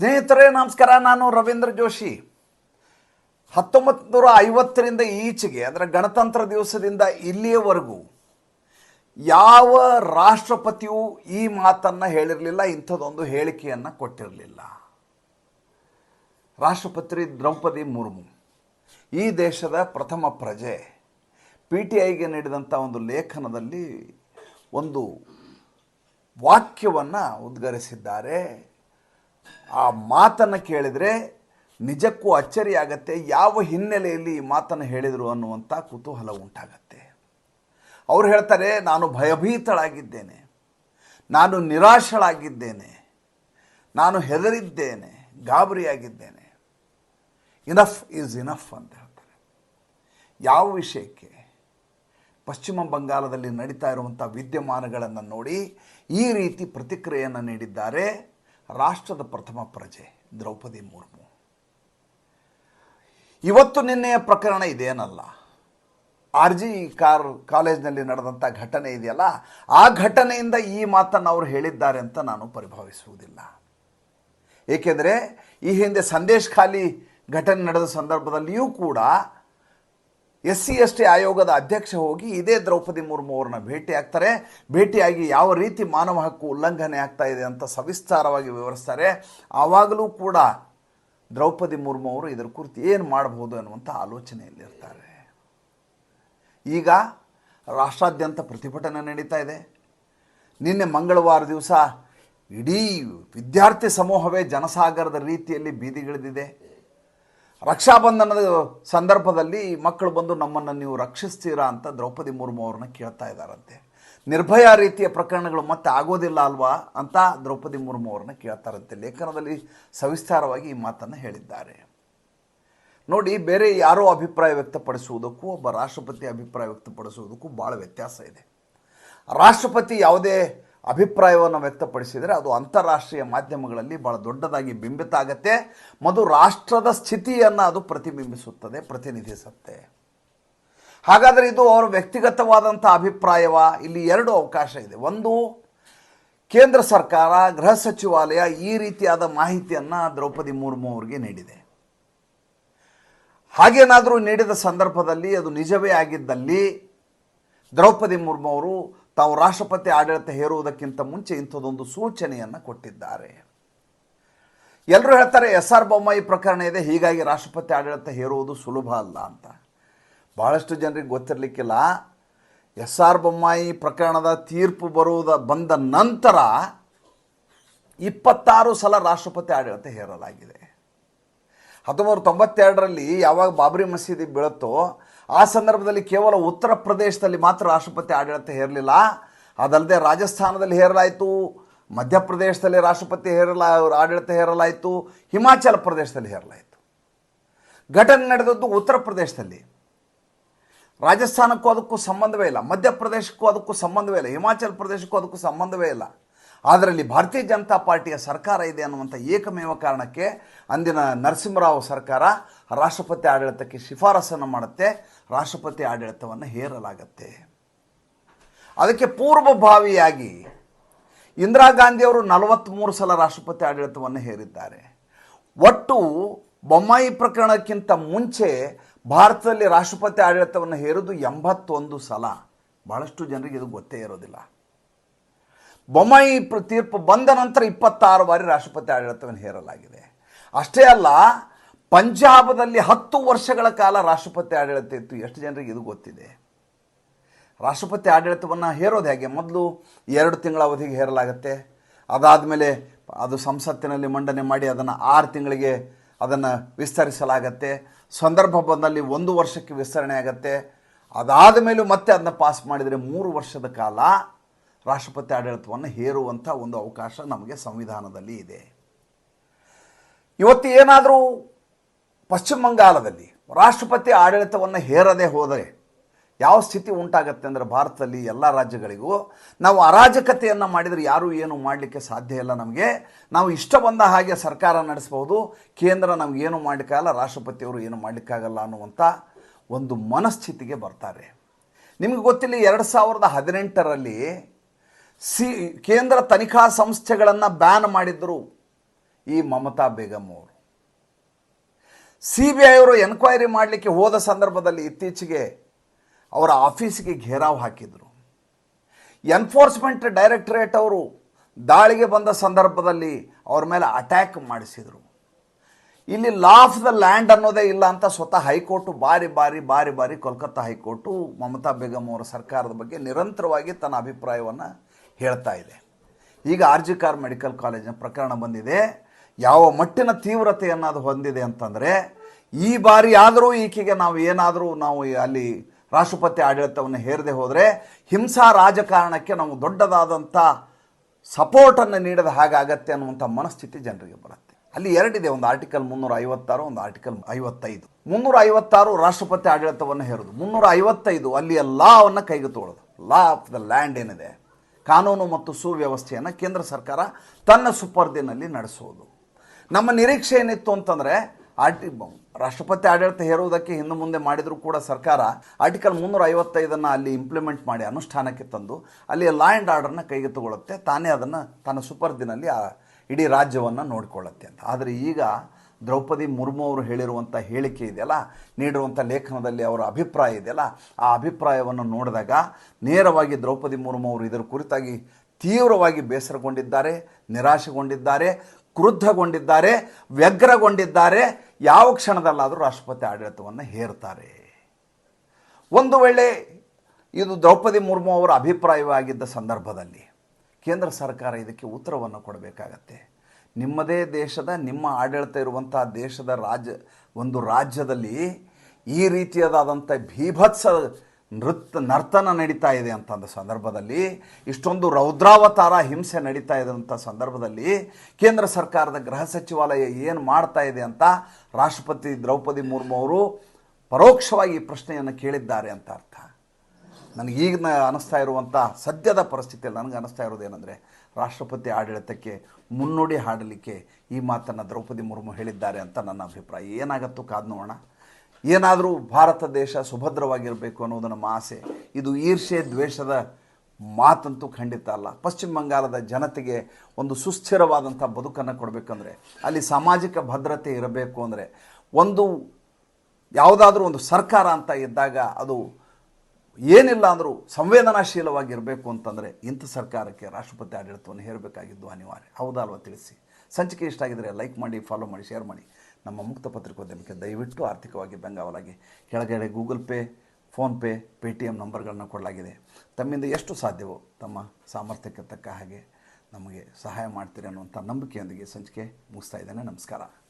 ಸ್ನೇಹಿತರೇ, ನಮಸ್ಕಾರ. ನಾನು ರವೀಂದ್ರ ಜೋಶಿ. ಹತ್ತೊಂಬತ್ತು ನೂರ ಐವತ್ತರಿಂದ ಈಚೆಗೆ, ಅಂದರೆ ಗಣತಂತ್ರ ದಿವಸದಿಂದ ಇಲ್ಲಿಯವರೆಗೂ, ಯಾವ ರಾಷ್ಟ್ರಪತಿಯೂ ಈ ಮಾತನ್ನು ಹೇಳಿರಲಿಲ್ಲ, ಇಂಥದ್ದೊಂದು ಹೇಳಿಕೆಯನ್ನು ಕೊಟ್ಟಿರಲಿಲ್ಲ. ರಾಷ್ಟ್ರಪತಿ ದ್ರೌಪದಿ ಮುರ್ಮು, ಈ ದೇಶದ ಪ್ರಥಮ ಪ್ರಜೆ, ಪಿ ಟಿ ಐಗೆ ನೀಡಿದಂಥ ಒಂದು ಲೇಖನದಲ್ಲಿ ಒಂದು ವಾಕ್ಯವನ್ನು ಉದ್ಗರಿಸಿದ್ದಾರೆ. ಆ ಮಾತನ್ನು ಕೇಳಿದರೆ ನಿಜಕ್ಕೂ ಅಚ್ಚರಿಯಾಗತ್ತೆ, ಯಾವ ಹಿನ್ನೆಲೆಯಲ್ಲಿ ಈ ಮಾತನ್ನು ಹೇಳಿದರು ಅನ್ನುವಂಥ ಕುತೂಹಲ ಉಂಟಾಗತ್ತೆ. ಅವ್ರು ಹೇಳ್ತಾರೆ, ನಾನು ಭಯಭೀತಳಾಗಿದ್ದೇನೆ, ನಾನು ನಿರಾಶಳಾಗಿದ್ದೇನೆ, ನಾನು ಹೆದರಿದ್ದೇನೆ, ಗಾಬರಿಯಾಗಿದ್ದೇನೆ. ಇನಫ್ ಈಸ್ ಇನಫ್ ಅಂತ ಹೇಳ್ತಾರೆ. ಯಾವ ವಿಷಯಕ್ಕೆ? ಪಶ್ಚಿಮ ಬಂಗಾಳದಲ್ಲಿ ನಡೀತಾ ಇರುವಂಥ ವಿದ್ಯಮಾನಗಳನ್ನು ನೋಡಿ ಈ ರೀತಿ ಪ್ರತಿಕ್ರಿಯೆಯನ್ನು ನೀಡಿದ್ದಾರೆ. ರಾಷ್ಟ್ರದ ಪ್ರಥಮ ಪ್ರಜೆ, ದ್ರೌಪದಿ ಮುರ್ಮು. ಇವತ್ತು ನಿನ್ನೆಯ ಪ್ರಕರಣ ಇದೇನಲ್ಲ? ಆರ್ ಜಿ ಕಾರ್ ಕಾಲೇಜ್ನಲ್ಲಿ ನಡೆದಂಥ ಘಟನೆ ಇದೆಯಲ್ಲ? ಆ ಘಟನೆಯಿಂದ ಈ ಮಾತನ್ನು ಅವರು ಹೇಳಿದ್ದಾರೆ ಅಂತ ನಾನು ಪರಿಭಾವಿಸುವುದಿಲ್ಲ. ಏಕೆಂದರೆ ಈ ಹಿಂದೆ ಸಂದೇಶ್ ಖಾಲಿ ಘಟನೆ ನಡೆದ ಸಂದರ್ಭದಲ್ಲಿಯೂ ಕೂಡ ಎಸ್ ಸಿ ಎಸ್ ಟಿ ಆಯೋಗದ ಅಧ್ಯಕ್ಷ ಹೋಗಿ ಇದೇ ದ್ರೌಪದಿ ಮುರ್ಮು ಅವ್ರನ್ನ ಭೇಟಿ ಆಗ್ತಾರೆ. ಭೇಟಿಯಾಗಿ ಯಾವ ರೀತಿ ಮಾನವ ಹಕ್ಕು ಉಲ್ಲಂಘನೆ ಆಗ್ತಾ ಇದೆ ಅಂತ ಸವಿಸ್ತಾರವಾಗಿ ವಿವರಿಸ್ತಾರೆ. ಆವಾಗಲೂ ಕೂಡ ದ್ರೌಪದಿ ಮುರ್ಮು ಅವರು ಇದರ ಕುರಿತು ಏನು ಮಾಡಬಹುದು ಅನ್ನುವಂಥ ಆಲೋಚನೆಯಲ್ಲಿರ್ತಾರೆ ಈಗ ರಾಷ್ಟ್ರಾದ್ಯಂತ ಪ್ರತಿಭಟನೆ ನಡೀತಾ ಇದೆ. ನಿನ್ನೆ ಮಂಗಳವಾರ ದಿವಸ ಇಡೀ ವಿದ್ಯಾರ್ಥಿ ಸಮೂಹವೇ ಜನಸಾಗರದ ರೀತಿಯಲ್ಲಿ ಬೀದಿಗಿಳಿದಿದೆ. ರಕ್ಷಾಬಂಧನದ ಸಂದರ್ಭದಲ್ಲಿ ಮಕ್ಕಳು ಬಂದು ನಮ್ಮನ್ನು ನೀವು ರಕ್ಷಿಸ್ತೀರಾ ಅಂತ ದ್ರೌಪದಿ ಮುರ್ಮು ಅವ್ರನ್ನ ಕೇಳ್ತಾ ಇದ್ದಾರಂತೆ. ನಿರ್ಭಯ ರೀತಿಯ ಪ್ರಕರಣಗಳು ಮತ್ತೆ ಆಗೋದಿಲ್ಲ ಅಲ್ವಾ ಅಂತ ದ್ರೌಪದಿ ಮುರ್ಮು ಅವ್ರನ್ನ ಕೇಳ್ತಾರಂತೆ. ಲೇಖನದಲ್ಲಿ ಸವಿಸ್ತಾರವಾಗಿ ಈ ಮಾತನ್ನು ಹೇಳಿದ್ದಾರೆ. ನೋಡಿ, ಬೇರೆ ಯಾರೋ ಅಭಿಪ್ರಾಯ ವ್ಯಕ್ತಪಡಿಸುವುದಕ್ಕೂ, ಒಬ್ಬ ರಾಷ್ಟ್ರಪತಿ ಅಭಿಪ್ರಾಯ ವ್ಯಕ್ತಪಡಿಸುವುದಕ್ಕೂ ಭಾಳ ವ್ಯತ್ಯಾಸ ಇದೆ. ರಾಷ್ಟ್ರಪತಿ ಯಾವುದೇ ಅಭಿಪ್ರಾಯವನ್ನು ವ್ಯಕ್ತಪಡಿಸಿದರೆ ಅದು ಅಂತಾರಾಷ್ಟ್ರೀಯ ಮಾಧ್ಯಮಗಳಲ್ಲಿ ಭಾಳ ದೊಡ್ಡದಾಗಿ ಬಿಂಬಿತ ಆಗತ್ತೆ. ಮತ್ತು ರಾಷ್ಟ್ರದ ಸ್ಥಿತಿಯನ್ನು ಅದು ಪ್ರತಿಬಿಂಬಿಸುತ್ತದೆ ಪ್ರತಿನಿಧಿಸುತ್ತೆ ಹಾಗಾದರೆ ಇದು ಅವರ ವ್ಯಕ್ತಿಗತವಾದಂಥ ಅಭಿಪ್ರಾಯವ? ಇಲ್ಲಿ ಎರಡು ಅವಕಾಶ ಇದೆ. ಒಂದು, ಕೇಂದ್ರ ಸರ್ಕಾರ, ಗೃಹ ಸಚಿವಾಲಯ ಈ ರೀತಿಯಾದ ಮಾಹಿತಿಯನ್ನು ದ್ರೌಪದಿ ಮುರ್ಮು ಅವರಿಗೆ ನೀಡಿದೆ. ಹಾಗೇನಾದರೂ ನೀಡಿದ ಸಂದರ್ಭದಲ್ಲಿ, ಅದು ನಿಜವೇ ಆಗಿದ್ದಲ್ಲಿ, ದ್ರೌಪದಿ ಮುರ್ಮು ಅವರು ತಾವು ರಾಷ್ಟ್ರಪತಿ ಆಡಳಿತ ಹೇರುವುದಕ್ಕಿಂತ ಮುಂಚೆ ಇಂಥದ್ದೊಂದು ಸೂಚನೆಯನ್ನು ಕೊಟ್ಟಿದ್ದಾರೆ. ಎಲ್ಲರೂ ಹೇಳ್ತಾರೆ ಎಸ್ ಆರ್ ಬೊಮ್ಮಾಯಿ ಪ್ರಕರಣ ಇದೆ, ಹೀಗಾಗಿ ರಾಷ್ಟ್ರಪತಿ ಆಡಳಿತ ಹೇರುವುದು ಸುಲಭ ಅಲ್ಲ ಅಂತ. ಭಾಳಷ್ಟು ಜನರಿಗೆ ಗೊತ್ತಿರಲಿಕ್ಕಿಲ್ಲ. ಎಸ್ ಆರ್ ಬೊಮ್ಮಾಯಿ ಪ್ರಕರಣದ ತೀರ್ಪು ಬರುವುದ ಬಂದ ನಂತರ ಇಪ್ಪತ್ತಾರು ಸಲ ರಾಷ್ಟ್ರಪತಿ ಆಡಳಿತ ಹೇರಲಾಗಿದೆ. ಹತ್ತೊಂಬತ್ತು ತೊಂಬತ್ತೆರಡರಲ್ಲಿ ಯಾವಾಗ ಬಾಬರಿ ಮಸೀದಿ ಬೀಳುತ್ತೋ ಆ ಸಂದರ್ಭದಲ್ಲಿ ಕೇವಲ ಉತ್ತರ ಪ್ರದೇಶದಲ್ಲಿ ಮಾತ್ರ ರಾಷ್ಟ್ರಪತಿ ಆಡಳಿತ ಹೇರಲಿಲ್ಲ. ಅದಲ್ಲದೆ ರಾಜಸ್ಥಾನದಲ್ಲಿ ಹೇರಲಾಯಿತು, ಮಧ್ಯಪ್ರದೇಶದಲ್ಲಿ ರಾಷ್ಟ್ರಪತಿ ಹೇರಲ, ಆಡಳಿತ ಹೇರಲಾಯಿತು, ಹಿಮಾಚಲ ಪ್ರದೇಶದಲ್ಲಿ ಹೇರಲಾಯಿತು. ಘಟನೆ ನಡೆದದ್ದು ಉತ್ತರ ಪ್ರದೇಶದಲ್ಲಿ. ರಾಜಸ್ಥಾನಕ್ಕೂ ಅದಕ್ಕೂ ಸಂಬಂಧವೇ ಇಲ್ಲ, ಮಧ್ಯಪ್ರದೇಶಕ್ಕೂ ಅದಕ್ಕೂ ಸಂಬಂಧವೇ ಇಲ್ಲ, ಹಿಮಾಚಲ ಪ್ರದೇಶಕ್ಕೂ ಅದಕ್ಕೂ ಸಂಬಂಧವೇ ಇಲ್ಲ. ಅದರಲ್ಲಿ ಭಾರತೀಯ ಜನತಾ ಪಾರ್ಟಿಯ ಸರ್ಕಾರ ಇದೆ ಅನ್ನುವಂಥ ಏಕಮೇವ ಕಾರಣಕ್ಕೆ ಅಂದಿನ ನರಸಿಂಹರಾವ್ ಸರ್ಕಾರ ರಾಷ್ಟ್ರಪತಿ ಆಡಳಿತಕ್ಕೆ ಶಿಫಾರಸನ್ನು ಮಾಡುತ್ತೆ, ರಾಷ್ಟ್ರಪತಿ ಆಡಳಿತವನ್ನು ಹೇರಲಾಗತ್ತೆ. ಅದಕ್ಕೆ ಪೂರ್ವಭಾವಿಯಾಗಿ ಇಂದಿರಾ ಗಾಂಧಿಯವರು ನಲವತ್ತ್ಮೂರು ಸಲ ರಾಷ್ಟ್ರಪತಿ ಆಡಳಿತವನ್ನು ಹೇರಿದ್ದಾರೆ. ಒಟ್ಟು ಬೊಮ್ಮಾಯಿ ಪ್ರಕರಣಕ್ಕಿಂತ ಮುಂಚೆ ಭಾರತದಲ್ಲಿ ರಾಷ್ಟ್ರಪತಿ ಆಡಳಿತವನ್ನು ಹೇರೋದು ಎಂಬತ್ತೊಂದು ಸಲ. ಭಾಳಷ್ಟು ಜನರಿಗೆ ಇದು ಗೊತ್ತೇ ಇರೋದಿಲ್ಲ. ಬೊಮ್ಮಾಯಿ ತೀರ್ಪು ಬಂದ ನಂತರ ಇಪ್ಪತ್ತಾರು ಬಾರಿ ರಾಷ್ಟ್ರಪತಿ ಆಡಳಿತವನ್ನು ಹೇರಲಾಗಿದೆ. ಅಷ್ಟೇ ಅಲ್ಲ, ಪಂಜಾಬದಲ್ಲಿ ಹತ್ತು ವರ್ಷಗಳ ಕಾಲ ರಾಷ್ಟ್ರಪತಿ ಆಡಳಿತ ಇತ್ತು. ಎಷ್ಟು ಜನರಿಗೆ ಇದು ಗೊತ್ತಿದೆ? ರಾಷ್ಟ್ರಪತಿ ಆಡಳಿತವನ್ನು ಹೇರೋದು ಹೇಗೆ? ಮೊದಲು ಎರಡು ತಿಂಗಳ ಅವಧಿಗೆ ಹೇರಲಾಗತ್ತೆ. ಅದಾದಮೇಲೆ ಅದು ಸಂಸತ್ತಿನಲ್ಲಿ ಮಂಡನೆ ಮಾಡಿ ಅದನ್ನು ಆರು ತಿಂಗಳಿಗೆ ಅದನ್ನು ವಿಸ್ತರಿಸಲಾಗತ್ತೆ. ಸಂದರ್ಭ ಬಂದಲ್ಲಿ ಒಂದು ವರ್ಷಕ್ಕೆ ವಿಸ್ತರಣೆ ಆಗತ್ತೆ. ಅದಾದ ಮೇಲೂ ಮತ್ತೆ ಅದನ್ನ ಪಾಸ್ ಮಾಡಿದರೆ ಮೂರು ವರ್ಷದ ಕಾಲ ರಾಷ್ಟ್ರಪತಿ ಆಡಳಿತವನ್ನು ಹೇರುವಂಥ ಒಂದು ಅವಕಾಶ ನಮಗೆ ಸಂವಿಧಾನದಲ್ಲಿ ಇದೆ. ಇವತ್ತು ಏನಾದರೂ ಪಶ್ಚಿಮ ಬಂಗಾಳದಲ್ಲಿ ರಾಷ್ಟ್ರಪತಿ ಆಡಳಿತವನ್ನು ಹೇರದೆ ಹೋದರೆ ಯಾವ ಸ್ಥಿತಿ ಉಂಟಾಗತ್ತೆ ಅಂದರೆ ಭಾರತದಲ್ಲಿ ಎಲ್ಲ ರಾಜ್ಯಗಳಿಗೂ ನಾವು ಅರಾಜಕತೆಯನ್ನು ಮಾಡಿದರೆ ಯಾರೂ ಏನು ಮಾಡಲಿಕ್ಕೆ ಸಾಧ್ಯ ಇಲ್ಲ ನಮಗೆ. ನಾವು ಇಷ್ಟ ಬಂದ ಹಾಗೆ ಸರ್ಕಾರ ನಡೆಸಬಹುದು ಕೇಂದ್ರ ನಮಗೇನು ಮಾಡಲಿಕ್ಕಾಗಲ್ಲ ರಾಷ್ಟ್ರಪತಿಯವರು ಏನು ಮಾಡಲಿಕ್ಕಾಗಲ್ಲ ಅನ್ನುವಂಥ ಒಂದು ಮನಸ್ಥಿತಿಗೆ ಬರ್ತಾರೆ. ನಿಮಗೆ ಗೊತ್ತಿಲ್ಲ, ಎರಡು ಸಾವಿರದ ಹದಿನೆಂಟರಲ್ಲಿ ಸಿ, ಕೇಂದ್ರ ತನಿಖಾ ಸಂಸ್ಥೆಗಳನ್ನು ಬ್ಯಾನ್ ಮಾಡಿದ್ದರು ಈ ಮಮತಾ ಬೇಗಂ ಅವರು. ಸಿ ಬಿ ಐ ಅವರು ಎನ್ಕ್ವೈರಿ ಮಾಡಲಿಕ್ಕೆ ಹೋದ ಸಂದರ್ಭದಲ್ಲಿ ಇತ್ತೀಚೆಗೆ ಅವರ ಆಫೀಸಿಗೆ ಘೇರಾವ್ ಹಾಕಿದರು. ಎನ್ಫೋರ್ಸ್ಮೆಂಟ್ ಡೈರೆಕ್ಟರೇಟ್ ಅವರು ದಾಳಿಗೆ ಬಂದ ಸಂದರ್ಭದಲ್ಲಿ ಅವ್ರ ಮೇಲೆ ಅಟ್ಯಾಕ್ ಮಾಡಿಸಿದರು. ಇಲ್ಲಿ ಲಾ ಆಫ್ ದ ಲ್ಯಾಂಡ್ ಅನ್ನೋದೇ ಇಲ್ಲ ಅಂತ ಸ್ವತಃ ಹೈಕೋರ್ಟು ಬಾರಿ ಬಾರಿ ಬಾರಿ ಬಾರಿ ಕೋಲ್ಕತ್ತಾ ಹೈಕೋರ್ಟು ಮಮತಾ ಬೇಗಂ ಅವರ ಸರ್ಕಾರದ ಬಗ್ಗೆ ನಿರಂತರವಾಗಿ ತನ್ನ ಅಭಿಪ್ರಾಯವನ್ನು ಹೇಳ್ತಾ ಇದೆ. ಈಗ ಆರ್ ಜಿ ಕಾರ್ ಮೆಡಿಕಲ್ ಕಾಲೇಜಿನ ಪ್ರಕರಣ ಬಂದಿದೆ. ಯಾವ ಮಟ್ಟಿನ ತೀವ್ರತೆಯನ್ನು ಅದು ಹೊಂದಿದೆ ಅಂತಂದರೆ, ಈ ಬಾರಿ ಆದರೂ ಈಕೆಗೆ ನಾವು ಏನಾದರೂ ನಾವು ಅಲ್ಲಿ ರಾಷ್ಟ್ರಪತಿ ಆಡಳಿತವನ್ನು ಹೇರದೆ ಹೋದರೆ, ಹಿಂಸಾ ರಾಜಕಾರಣಕ್ಕೆ ನಾವು ದೊಡ್ಡದಾದಂಥ ಸಪೋರ್ಟನ್ನು ನೀಡದ ಹಾಗಾಗತ್ತೆ ಅನ್ನುವಂಥ ಮನಸ್ಥಿತಿ ಜನರಿಗೆ ಬರುತ್ತೆ. ಅಲ್ಲಿ ಎರಡಿದೆ, ಒಂದು ಆರ್ಟಿಕಲ್ ಮುನ್ನೂರ ಐವತ್ತಾರು ಒಂದು ಆರ್ಟಿಕಲ್ ಐವತ್ತೈದು. ಮುನ್ನೂರ ಐವತ್ತಾರು ರಾಷ್ಟ್ರಪತಿ ಆಡಳಿತವನ್ನು ಹೇರೋದು. ಮುನ್ನೂರ ಐವತ್ತೈದು ಅಲ್ಲಿಯ ಲಾವನ್ನು ಕೈಗೆ ತಗೊಳ್ಳೋದು ಲಾ ಆಫ್ ದ ಲ್ಯಾಂಡ್ ಏನಿದೆ? ಕಾನೂನು ಮತ್ತು ಸುವ್ಯವಸ್ಥೆಯನ್ನು ಕೇಂದ್ರ ಸರ್ಕಾರ ತನ್ನ ಸುಪರ್ದಿನಲ್ಲಿ ನಡೆಸುವುದು ನಮ್ಮ ನಿರೀಕ್ಷೆ ಏನಿತ್ತು ಅಂತಂದರೆ, ಆರ್ಟಿ ರಾಷ್ಟ್ರಪತಿ ಆಡಳಿತ ಹೇರುವುದಕ್ಕೆ ಹಿಂದೆ ಮುಂದೆ ಮಾಡಿದರೂ ಕೂಡ ಸರ್ಕಾರ ಆರ್ಟಿಕಲ್ ಮುನ್ನೂರ ಐವತ್ತೈದನ್ನು ಅಲ್ಲಿ ಇಂಪ್ಲಿಮೆಂಟ್ ಮಾಡಿ ಅನುಷ್ಠಾನಕ್ಕೆ ತಂದು, ಅಲ್ಲಿ ಲಾ ಆ್ಯಂಡ್ ಆರ್ಡರ್ನ ಕೈಗೆ ತಗೊಳ್ಳುತ್ತೆ ತಾನೇ ಅದನ್ನು ತನ್ನ ಸುಪರ್ದಿನಲ್ಲಿ ಇಡೀ ರಾಜ್ಯವನ್ನು ನೋಡಿಕೊಳ್ಳುತ್ತೆ ಅಂತ. ಆದರೆ ಈಗ ದ್ರೌಪದಿ ಮುರ್ಮು ಅವರು ಹೇಳಿರುವಂಥ ಹೇಳಿಕೆ ಇದೆಯಲ್ಲ ನೀಡಿರುವಂಥ ಲೇಖನದಲ್ಲಿ ಅವರ ಅಭಿಪ್ರಾಯ ಇದೆಯಲ್ಲ, ಆ ಅಭಿಪ್ರಾಯವನ್ನು ನೋಡಿದಾಗ ನೇರವಾಗಿ ದ್ರೌಪದಿ ಮುರ್ಮು ಅವರು ಇದರ ಕುರಿತಾಗಿ ತೀವ್ರವಾಗಿ ಬೇಸರಗೊಂಡಿದ್ದಾರೆ, ನಿರಾಶೆಗೊಂಡಿದ್ದಾರೆ, ಕ್ರುದ್ಧಗೊಂಡಿದ್ದಾರೆ, ವ್ಯಗ್ರಗೊಂಡಿದ್ದಾರೆ, ಯಾವ ಕ್ಷಣದಲ್ಲಾದರೂ ರಾಷ್ಟ್ರಪತಿ ಆಡಳಿತವನ್ನು ಹೇರ್ತಾರೆ. ಒಂದು ವೇಳೆ ಇದು ದ್ರೌಪದಿ ಮುರ್ಮು ಅವರ ಅಭಿಪ್ರಾಯವಾಗಿದ್ದ ಸಂದರ್ಭದಲ್ಲಿ ಕೇಂದ್ರ ಸರ್ಕಾರ ಇದಕ್ಕೆ ಉತ್ತರವನ್ನು ಕೊಡಬೇಕಾಗತ್ತೆ. ನಿಮ್ಮದೇ ದೇಶದ, ನಿಮ್ಮ ಆಡಳಿತ ಇರುವಂಥ ದೇಶದ ರಾಜ್ಯ, ಒಂದು ರಾಜ್ಯದಲ್ಲಿ ಈ ರೀತಿಯಾದಂಥ ಭೀಭತ್ಸ ನೃತ್ಯ, ನರ್ತನ ನಡೀತಾ ಇದೆ ಅಂತಂದ ಸಂದರ್ಭದಲ್ಲಿ, ಇಷ್ಟೊಂದು ರೌದ್ರಾವತಾರ ಹಿಂಸೆ ನಡೀತಾ ಅಂತ ಸಂದರ್ಭದಲ್ಲಿ ಕೇಂದ್ರ ಸರ್ಕಾರದ ಗೃಹ ಸಚಿವಾಲಯ ಏನು ಮಾಡ್ತಾ ಇದೆ ಅಂತ ರಾಷ್ಟ್ರಪತಿ ದ್ರೌಪದಿ ಮುರ್ಮು ಅವರು ಪರೋಕ್ಷವಾಗಿ ಈ ಪ್ರಶ್ನೆಯನ್ನು ಕೇಳಿದ್ದಾರೆ ಅಂತ ಅರ್ಥ. ನನಗೆ ಈಗ ಅನಿಸ್ತಾ ಇರುವಂಥ ಸದ್ಯದ ಪರಿಸ್ಥಿತಿಯಲ್ಲಿ ನನಗೆ ಅನಿಸ್ತಾ ಇರೋದೇನೆಂದರೆ ರಾಷ್ಟ್ರಪತಿ ಆಡಳಿತಕ್ಕೆ ಮುನ್ನುಡಿ ಹಾಡಲಿಕ್ಕೆ ಈ ಮಾತನ್ನು ದ್ರೌಪದಿ ಮುರ್ಮು ಹೇಳಿದ್ದಾರೆ ಅಂತ ನನ್ನ ಅಭಿಪ್ರಾಯ. ಏನಾಗತ್ತೋ ಕಾದು ನೋಡೋಣ. ಏನಾದರೂ ಭಾರತ ದೇಶ ಸುಭದ್ರವಾಗಿರಬೇಕು ಅನ್ನೋದು ನಮ್ಮ ಆಸೆ. ಇದು ಈರ್ಷೆ ದ್ವೇಷದ ಮಾತಂತೂ ಖಂಡಿತ ಅಲ್ಲ. ಪಶ್ಚಿಮ ಬಂಗಾಳದ ಜನತೆಗೆ ಒಂದು ಸುಸ್ಥಿರವಾದಂಥ ಬದುಕನ್ನು ಕೊಡಬೇಕಂದ್ರೆ, ಅಲ್ಲಿ ಸಾಮಾಜಿಕ ಭದ್ರತೆ ಇರಬೇಕು ಅಂದರೆ, ಒಂದು ಯಾವುದಾದ್ರೂ ಒಂದು ಸರ್ಕಾರ ಅಂತ ಇದ್ದಾಗ ಅದು ಏನಿಲ್ಲ ಅಂದರೂ ಸಂವೇದನಾಶೀಲವಾಗಿರಬೇಕು ಅಂತಂದರೆ ಇಂಥ ಸರ್ಕಾರಕ್ಕೆ ರಾಷ್ಟ್ರಪತಿ ಆಡಳಿತವನ್ನು ಹೇರಬೇಕಾಗಿದ್ದು ಅನಿವಾರ್ಯ. ಹೌದಾ ಅಲ್ವಾ ತಿಳಿಸಿ? ಸಂಚಿಕೆ ಇಷ್ಟ ಆಗಿದ್ರೆ ಲೈಕ್ ಮಾಡಿ ಫಾಲೋ ಮಾಡಿ ಶೇರ್ ಮಾಡಿ. ನಮ್ಮ ಮುಕ್ತ ಪತ್ರಿಕೋದ್ಯಮಕ್ಕೆ ದಯವಿಟ್ಟು ಆರ್ಥಿಕವಾಗಿ ಬೆಂಗಾವಲಾಗಿ. ಕೆಳಗಡೆ Google pay PhonePe Paytm ನಂಬರ್ಗಳನ್ನ ಕೊಡಲಾಗಿದೆ. ತಮ್ಮಿಂದ ಎಷ್ಟು ಸಾಧ್ಯವೋ ತಮ್ಮ ಸಾಮರ್ಥ್ಯಕ್ಕೆ ತಕ್ಕ ಹಾಗೆ ನಮಗೆ ಸಹಾಯ ಮಾಡ್ತೀರಿ ಅನ್ನುವಂಥ ನಂಬಿಕೆಯೊಂದಿಗೆ ಸಂಚಿಕೆ ಮುಗಿಸ್ತಾ ಇದ್ದೇನೆ. ನಮಸ್ಕಾರ.